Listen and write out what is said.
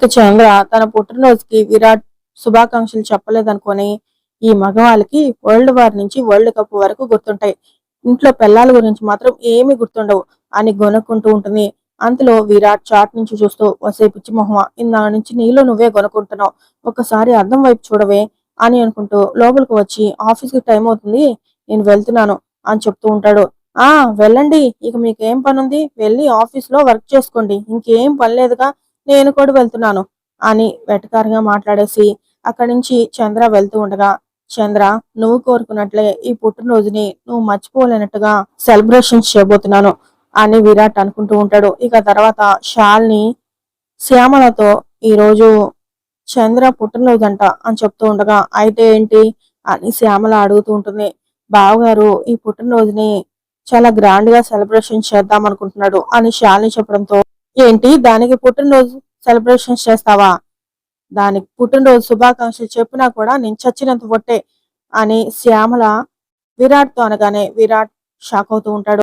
ఇక చంద్ర తన పుట్టినరోజుకి విరాట్ శుభాకాంక్షలు చెప్పలేదనుకొని ఈ మగవాళ్ళకి వరల్డ్ వార్ నుంచి వరల్డ్ కప్ వరకు గుర్తుంటాయి. ఇంట్లో పిల్లల గురించి మాత్రం ఏమీ గుర్తుండవు అని గొనుక్కుంటూ ఉంటుంది. అంతలో విరాట్ చాట్ నుంచి చూస్తూ వసే పిచ్చి మొహమ ఇందా నుంచి నీలో నువ్వే గొనుక్కుంటున్నావు. ఒకసారి అద్దం వైపు చూడవే అని అనుకుంటూ లోపలికి వచ్చి ఆఫీస్కి టైం అవుతుంది నేను వెళ్తున్నాను అని చెప్తూ ఉంటాడు. ఆ వెళ్ళండి ఇక మీకేం పని ఉంది వెళ్ళి ఆఫీస్లో వర్క్ చేసుకోండి ఇంకేం పని లేదుగా నేను కూడా వెళ్తున్నాను అని వెటకారంగా మాట్లాడేసి అక్కడి నుంచి చంద్ర వెళ్తూ ఉండగా చంద్ర నువ్వు కోరుకున్నట్లే ఈ పుట్టినరోజుని నువ్వు మర్చిపోలేనట్టుగా సెలబ్రేషన్స్ చేయబోతున్నాను అని విరాట్ అనుకుంటూ ఉంటాడు. ఇక తర్వాత షాల్ని శ్యామలతో ఈ రోజు చంద్ర పుట్టినరోజంట అని చెప్తూ ఉండగా అయితే ఏంటి అని శ్యామల అడుగుతూ ఉంటుంది. బావగారు ఈ పుట్టినరోజుని చాలా గ్రాండ్గా సెలబ్రేషన్ చేద్దాం అనుకుంటున్నాడు అని షాల్ని చెప్పడంతో ఏంటి? దానికి పుట్టినరోజు సెలబ్రేషన్ చేస్తావా? దానికి పుట్టినరోజు శుభాకాంక్షలు చెప్పినా కూడా నేను చచ్చినంత ఒట్టే అని శ్యామల విరాట్తో అనగానే విరాట్ షాక్ అవుతూ ఉంటాడు.